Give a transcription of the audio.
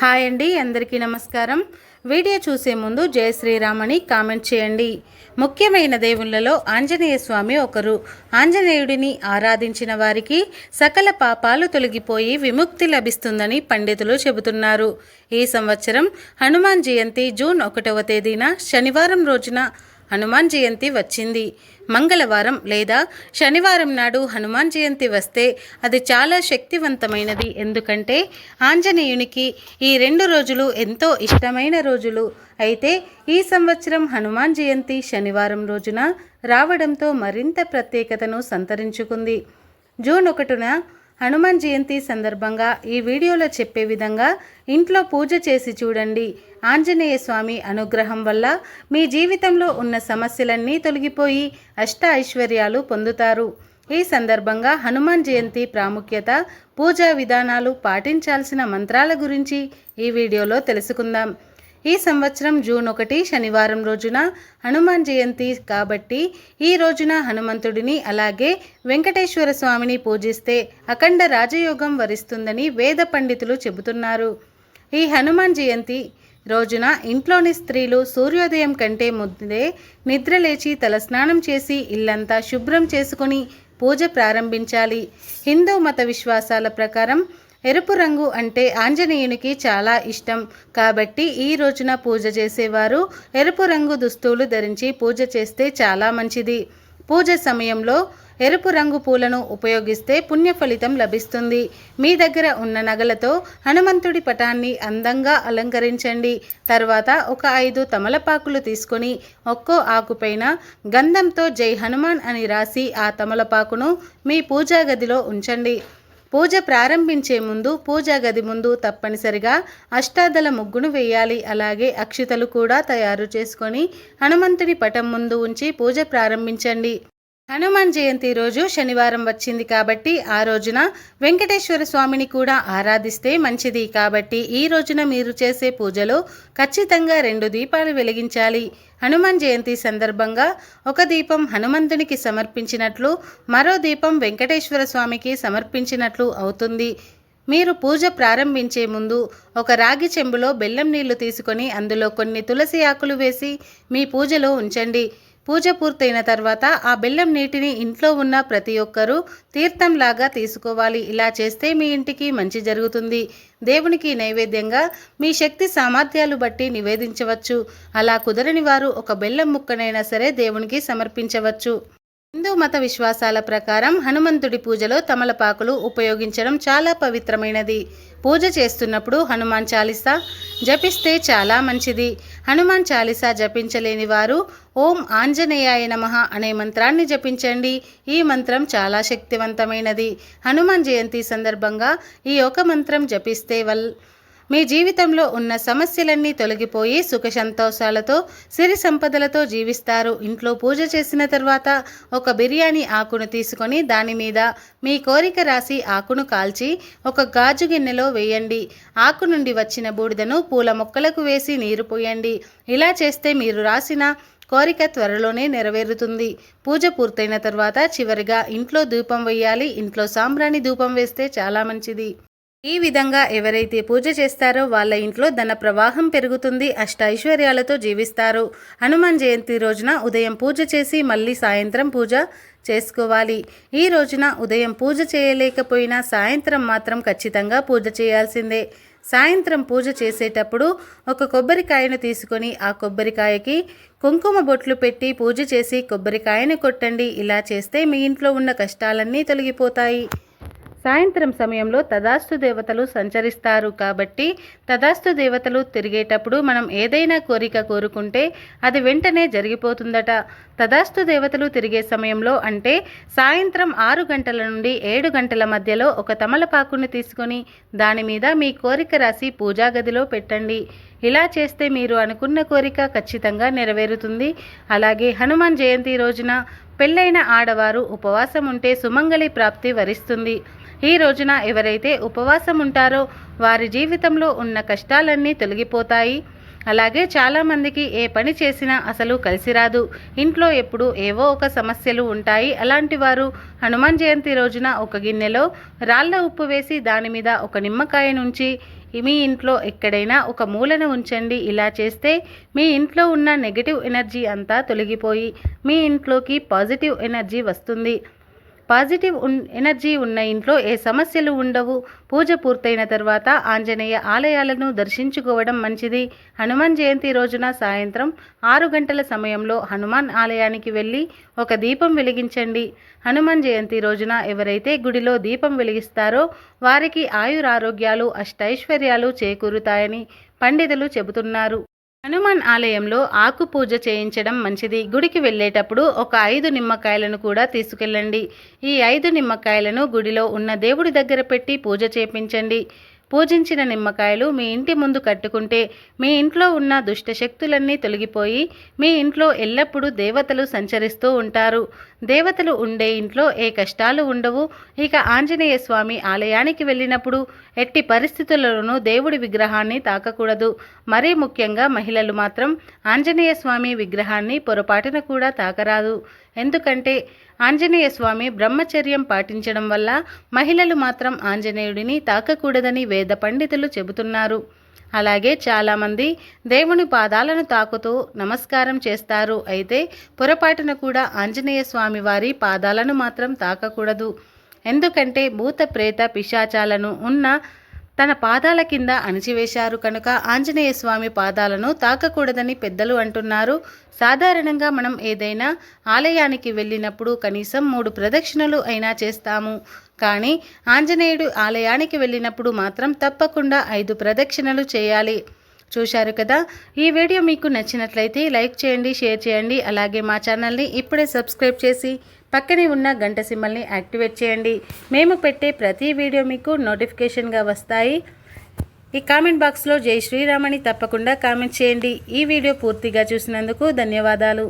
Hi అండి అందరికీ నమస్కారం. వీడియో చూసే ముందు జయ శ్రీరామని కామెంట్ చేయండి. ముఖ్యమైన దేవుళ్ళలో ఆంజనేయ స్వామి ఒకరు. ఆంజనేయుడిని ఆరాధించిన వారికి సకల పాపాలు తొలగిపోయి విముక్తి లభిస్తుందని పండితులు చెబుతున్నారు. ఈ సంవత్సరం హనుమాన్ జయంతి జూన్ ఒకటవ తేదీన శనివారం రోజున హనుమాన్ జయంతి వచ్చింది. మంగళవారం లేదా శనివారం నాడు హనుమాన్ జయంతి వస్తే అది చాలా శక్తివంతమైనది. ఎందుకంటే ఆంజనేయునికి ఈ రెండు రోజులు ఎంతో ఇష్టమైన రోజులు. అయితే ఈ సంవత్సరం హనుమాన్ జయంతి శనివారం రోజున రావడంతో మరింత ప్రత్యేకతను సంతరించుకుంది. జూన్ ఒకటిన హనుమాన్ జయంతి సందర్భంగా ఈ వీడియోలో చెప్పే విధంగా ఇంట్లో పూజ చేసి చూడండి. ఆంజనేయ స్వామి అనుగ్రహం వల్ల మీ జీవితంలో ఉన్న సమస్యలన్నీ తొలగిపోయి అష్ట ఐశ్వర్యాలు పొందుతారు. ఈ సందర్భంగా హనుమాన్ జయంతి ప్రాముఖ్యత పూజా విధానాలు పాటించాల్సిన మంత్రాల గురించి ఈ వీడియోలో తెలుసుకుందాం. ఈ సంవత్సరం జూన్ ఒకటి శనివారం రోజున హనుమాన్ జయంతి కాబట్టి ఈ రోజున హనుమంతుడిని అలాగే వెంకటేశ్వర స్వామిని పూజిస్తే అఖండ రాజయోగం వరిస్తుందని వేద పండితులు చెబుతున్నారు. ఈ హనుమాన్ జయంతి రోజున ఇంట్లోని స్త్రీలు సూర్యోదయం కంటే ముందే నిద్రలేచి తలస్నానం చేసి ఇల్లంతా శుభ్రం చేసుకుని పూజ ప్రారంభించాలి. హిందూ మత విశ్వాసాల ప్రకారం ఎరుపు రంగు అంటే ఆంజనేయునికి చాలా ఇష్టం. కాబట్టి ఈ రోజున పూజ చేసేవారు ఎరుపు రంగు దుస్తులు ధరించి పూజ చేస్తే చాలా మంచిది. పూజ సమయంలో ఎరుపు రంగు పూలను ఉపయోగిస్తే పుణ్య ఫలితం లభిస్తుంది. మీ దగ్గర ఉన్న నగలతో హనుమంతుడి పటాన్ని అందంగా అలంకరించండి. తర్వాత ఒక ఐదు తమలపాకులు తీసుకొని ఒక్కో ఆకుపైన గంధంతో జై హనుమాన్ అని రాసి ఆ తమలపాకును మీ పూజా గదిలో ఉంచండి. పూజ ప్రారంభించే ముందు పూజా గది ముందు తప్పనిసరిగా అష్టాదల ముగ్గును వేయాలి. అలాగే అక్షితలు కూడా తయారు చేసుకొని హనుమంతుడి పటం ముందు ఉంచి పూజ ప్రారంభించండి. హనుమాన్ జయంతి రోజు శనివారం వచ్చింది కాబట్టి ఆ రోజున వెంకటేశ్వర స్వామిని కూడా ఆరాధిస్తే మంచిది. కాబట్టి ఈ రోజున మీరు చేసే పూజలో ఖచ్చితంగా రెండు దీపాలు వెలిగించాలి. హనుమాన్ జయంతి సందర్భంగా ఒక దీపం హనుమంతునికి సమర్పించినట్లు మరో దీపం వెంకటేశ్వర స్వామికి సమర్పించినట్లు అవుతుంది. మీరు పూజ ప్రారంభించే ముందు ఒక రాగి చెంబులో బెల్లం నీళ్ళు తీసుకొని అందులో కొన్ని తులసి ఆకులు వేసి మీ పూజలో ఉంచండి. పూజ పూర్తయిన తర్వాత ఆ బెల్లం నీటిని ఇంట్లో ఉన్న ప్రతి ఒక్కరూ తీర్థంలాగా తీసుకోవాలి. ఇలా చేస్తే మీ ఇంటికి మంచి జరుగుతుంది. దేవునికి నైవేద్యంగా మీ శక్తి సామర్థ్యాలు బట్టి నివేదించవచ్చు. అలా కుదరని వారు ఒక బెల్లం ముక్కనైనా సరే దేవునికి సమర్పించవచ్చు. హిందూ మత విశ్వాసాల ప్రకారం హనుమంతుడి పూజలో తమలపాకులు ఉపయోగించడం చాలా పవిత్రమైనది. పూజ చేస్తున్నప్పుడు హనుమాన్ చాలీసా జపిస్తే చాలా మంచిది. హనుమాన్ చాలీసా జపించలేని వారు ఓం ఆంజనేయాయ నమః అనే మంత్రాన్ని జపించండి. ఈ మంత్రం చాలా శక్తివంతమైనది. హనుమాన్ జయంతి సందర్భంగా ఈ ఒక మంత్రం జపిస్తే వల్ మీ జీవితంలో ఉన్న సమస్యలన్నీ తొలగిపోయి సుఖ సంతోషాలతో సిరి సంపదలతో జీవిస్తారు. ఇంట్లో పూజ చేసిన తర్వాత ఒక బిర్యానీ ఆకును తీసుకొని దాని మీద మీ కోరిక రాసి ఆకును కాల్చి ఒక గాజు గిన్నెలో వేయండి. ఆకు నుండి వచ్చిన బూడిదను పూల మొక్కలకు వేసి నీరు పోయండి. ఇలా చేస్తే మీరు రాసిన కోరిక త్వరలోనే నెరవేరుతుంది. పూజ పూర్తయిన తర్వాత చివరిగా ఇంట్లో ధూపం వేయాలి. ఇంట్లో సాంబ్రాణి ధూపం వేస్తే చాలా మంచిది. ఈ విధంగా ఎవరైతే పూజ చేస్తారో వాళ్ళ ఇంట్లో ధన ప్రవాహం పెరుగుతుంది అష్ట ఐశ్వర్యాలతో జీవిస్తారు. హనుమాన్ జయంతి రోజున ఉదయం పూజ చేసి మళ్ళీ సాయంత్రం పూజ చేసుకోవాలి. ఈ రోజున ఉదయం పూజ చేయలేకపోయినా సాయంత్రం మాత్రం ఖచ్చితంగా పూజ చేయాల్సిందే. సాయంత్రం పూజ చేసేటప్పుడు ఒక కొబ్బరికాయను తీసుకొని ఆ కొబ్బరికాయకి కుంకుమ బొట్లు పెట్టి పూజ చేసి కొబ్బరికాయను కొట్టండి. ఇలా చేస్తే మీ ఇంట్లో ఉన్న కష్టాలన్నీ తొలగిపోతాయి. సాయంత్రం సమయంలో తదాస్తు దేవతలు సంచరిస్తారు కాబట్టి తదాస్తు దేవతలు తిరిగేటప్పుడు మనం ఏదైనా కోరిక కోరుకుంటే అది వెంటనే జరిగిపోతుందట. తదాస్తు దేవతలు తిరిగే సమయంలో అంటే సాయంత్రం ఆరు గంటల నుండి ఏడు గంటల మధ్యలో ఒక తమలపాకుని తీసుకొని దాని మీద మీ కోరిక రాసి పూజా గదిలో పెట్టండి. ఇలా చేస్తే మీరు అనుకున్న కోరిక ఖచ్చితంగా నెరవేరుతుంది. అలాగే హనుమాన్ జయంతి రోజున పెళ్ళైన ఆడవారు ఉపవాసం ఉంటే సుమంగళి ప్రాప్తి వరిస్తుంది. ఈ రోజున ఎవరైతే ఉపవాసం ఉంటారో వారి జీవితంలో ఉన్న కష్టాలన్నీ తొలగిపోతాయి. అలాగే చాలామందికి ఏ పని చేసినా అసలు కలిసి రాదు ఇంట్లో ఎప్పుడు ఏవో ఒక సమస్యలు ఉంటాయి. అలాంటి వారు హనుమాన్ జయంతి రోజున ఒక గిన్నెలో రాళ్ళ ఉప్పు వేసి దాని మీద ఒక నిమ్మకాయ నుంచి మీ ఇంట్లో ఎక్కడైనా ఒక మూలన ఉంచండి. ఇలా చేస్తే మీ ఇంట్లో ఉన్న నెగటివ్ ఎనర్జీ అంతా తొలగిపోయి మీ ఇంట్లోకి పాజిటివ్ ఎనర్జీ వస్తుంది. పాజిటివ్ ఎనర్జీ ఉన్న ఇంట్లో ఏ సమస్యలు ఉండవు. పూజ పూర్తయిన తర్వాత ఆంజనేయ ఆలయాలను దర్శించుకోవడం మంచిది. హనుమాన్ జయంతి రోజున సాయంత్రం ఆరు గంటల సమయంలో హనుమాన్ ఆలయానికి వెళ్ళి ఒక దీపం వెలిగించండి. హనుమాన్ జయంతి రోజున ఎవరైతే గుడిలో దీపం వెలిగిస్తారో వారికి ఆయురారోగ్యాలు అష్టైశ్వర్యాలు చేకూరుతాయని పండితులు చెబుతున్నారు. హనుమాన్ ఆలయంలో ఆకు పూజ చేయించడం మంచిది. గుడికి వెళ్ళేటప్పుడు ఒక ఐదు నిమ్మకాయలను కూడా తీసుకెళ్ళండి. ఈ ఐదు నిమ్మకాయలను గుడిలో ఉన్న దేవుడి దగ్గర పెట్టి పూజ చేపించండి. పూజించిన నిమ్మకాయలు మీ ఇంటి ముందు కట్టుకుంటే మీ ఇంట్లో ఉన్న దుష్ట శక్తులన్నీ తొలగిపోయి మీ ఇంట్లో ఎల్లప్పుడూ దేవతలు సంచరిస్తూ ఉంటారు. దేవతలు ఉండే ఇంట్లో ఏ కష్టాలు ఉండవు. ఇక ఆంజనేయ స్వామి ఆలయానికి వెళ్ళినప్పుడు ఎట్టి పరిస్థితులలోనూ దేవుడి విగ్రహాన్ని తాకకూడదు. మరీ ముఖ్యంగా మహిళలు మాత్రం ఆంజనేయ స్వామి విగ్రహాన్ని పొరపాటున కూడా తాకరాదు. ఎందుకంటే ఆంజనేయ స్వామి బ్రహ్మచర్యం పాటించడం వల్ల మహిళలు మాత్రం ఆంజనేయుడిని తాకకూడదని వేద పండితులు చెబుతున్నారు. అలాగే చాలామంది దేవుని పాదాలను తాకుతూ నమస్కారం చేస్తారు. అయితే పొరపాటున కూడా ఆంజనేయ స్వామి వారి పాదాలను మాత్రం తాకకూడదు. ఎందుకంటే భూత ప్రేత పిశాచాలను ఉన్న తన పాదాల కింద అణిచివేశారు కనుక ఆంజనేయ స్వామి పాదాలను తాకకూడదని పెద్దలు అంటున్నారు. సాధారణంగా మనం ఏదైనా ఆలయానికి వెళ్ళినప్పుడు కనీసం మూడు ప్రదక్షిణలు అయినా చేస్తాము. కానీ ఆంజనేయుడు ఆలయానికి వెళ్ళినప్పుడు మాత్రం తప్పకుండా ఐదు ప్రదక్షిణలు చేయాలి. చూశారు కదా? ఈ వీడియో మీకు నచ్చినట్లయితే లైక్ చేయండి షేర్ చేయండి. అలాగే మా ఛానల్ని ఇప్పుడే సబ్స్క్రైబ్ చేసి పక్కనే ఉన్న గంట సింబల్ని యాక్టివేట్ చేయండి. మేము పెట్టే ప్రతి వీడియో మీకు నోటిఫికేషన్గా వస్తాయి. ఈ కామెంట్ బాక్స్లో జై శ్రీరామని తప్పకుండా కామెంట్ చేయండి. ఈ వీడియో పూర్తిగా చూసినందుకు ధన్యవాదాలు.